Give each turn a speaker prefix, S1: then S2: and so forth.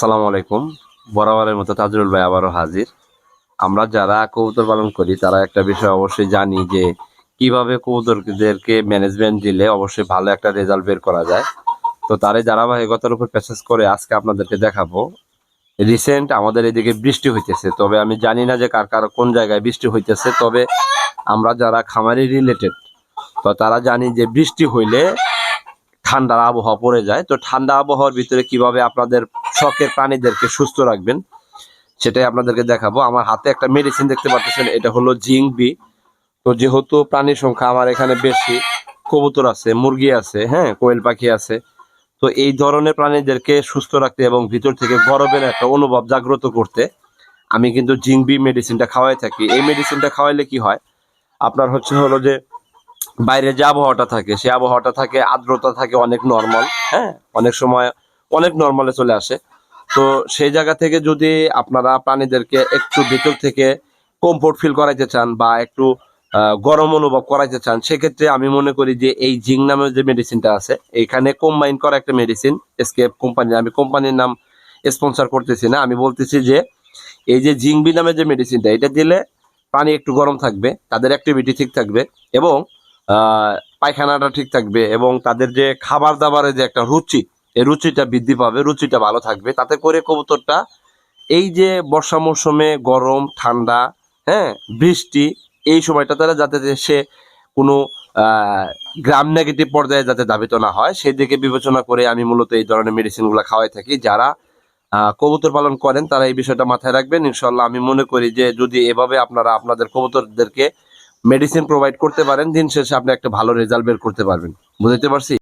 S1: আসসালামু আলাইকুম। বরাবরের মতো তাজরুল ভাই আবারও হাজির। আমরা যারা কবুতর পালন করি, তারা একটা বিষয় অবশ্যই জানি যে, কীভাবে কবুতরদেরকে ম্যানেজমেন্ট দিলে অবশ্যই ভালো একটা রেজাল্ট বের করা যায়। তো তারই ধারাবাহিকতার উপর প্যাসেজ করে আজকে আপনাদেরকে দেখাবো। রিসেন্ট আমাদের এদিকে বৃষ্টি হইতেছে, তবে আমি জানি না যে কার কার কোন জায়গায় বৃষ্টি হইতেছে। তবে আমরা যারা খামারি রিলেটেড তো তারা জানি যে বৃষ্টি হইলে ঠান্ডার আবহাওয়া পড়ে যায়। তো ঠান্ডা আবহাওয়ার ভিতরে কীভাবে আপনাদের শখের প্রাণীদেরকে সুস্থ রাখবেন, সেটাই আপনাদেরকে দেখাবো। আমার হাতে একটা মেডিসিন দেখতে পাচ্ছেন, এটা হলো জিঙ্ক বি তো যেহেতু প্রাণীর সংখ্যা আমার এখানে বেশি, কবুতর আছে, মুরগি আছে হ্যাঁ কোয়েল পাখি আছে, তো এই ধরনের প্রাণীদেরকে সুস্থ রাখতে এবং ভিতর থেকে গরমের একটা অনুভব জাগ্রত করতে আমি কিন্তু জিঙ্ক বি মেডিসিনটা খাওয়াই থাকি। এই মেডিসিনটা খাওয়াইলে কি হয়? আপনার হচ্ছে হলো যে বাইরে যে আবহাওয়াটা থাকে সে আবহাওয়াটা থাকে, আর্দ্রতা থাকে অনেক নর্মাল হ্যাঁ? অনেক সময় অনেক নর্মালে চলে আসে। তো সেই জায়গা থেকে যদি আপনারা প্রাণীদেরকে একটু ভিতর থেকে কমফোর্ট ফিল করাইতে চান বা একটু গরম অনুভব করাইতে চান, সেক্ষেত্রে আমি মনে করি যে এই জিং নামের যে মেডিসিনটা আছে, এখানে কম্বাইন করা একটা মেডিসিন এসকেপ কোম্পানি আমি কোম্পানির নাম স্পন্সর করতেছি না, আমি বলতেছি যে এই যে জিংবি নামের যে মেডিসিনটা এটা দিলে পানি একটু গরম থাকবে, তাদের অ্যাক্টিভিটি ঠিক থাকবে এবং পায়খানাটা ঠিক থাকবে এবং তাদের যে খাবার দাবারের যে একটা রুচি, এই রুচিটা বৃদ্ধি পাবে, রুচিটা ভালো থাকবে। তাতে করে কবুতরটা এই যে বর্ষা মৌসুমে গরম, ঠান্ডা হ্যাঁ বৃষ্টি, এই সময়টা তারা যাতে সে কোনো গ্রাম নেগেটিভ পর্যায়ে যাতে দাবিত না হয়, সেই দিকে বিবেচনা করে আমি মূলত এই ধরনের মেডিসিনগুলো খাওয়াই থাকি। যারা কবুতর পালন করেন, তারা এই বিষয়টা মাথায় রাখবেন। ইনশাল্লাহ আমি মনে করি যে যদি এভাবে আপনারা আপনাদের কবুতরদেরকে মেডিসিন প্রোভাইড করতে পারেন, দিন শেষে আপনি একটা ভালো রেজাল্ট বের করতে পারবেন। বুঝতে পারছি?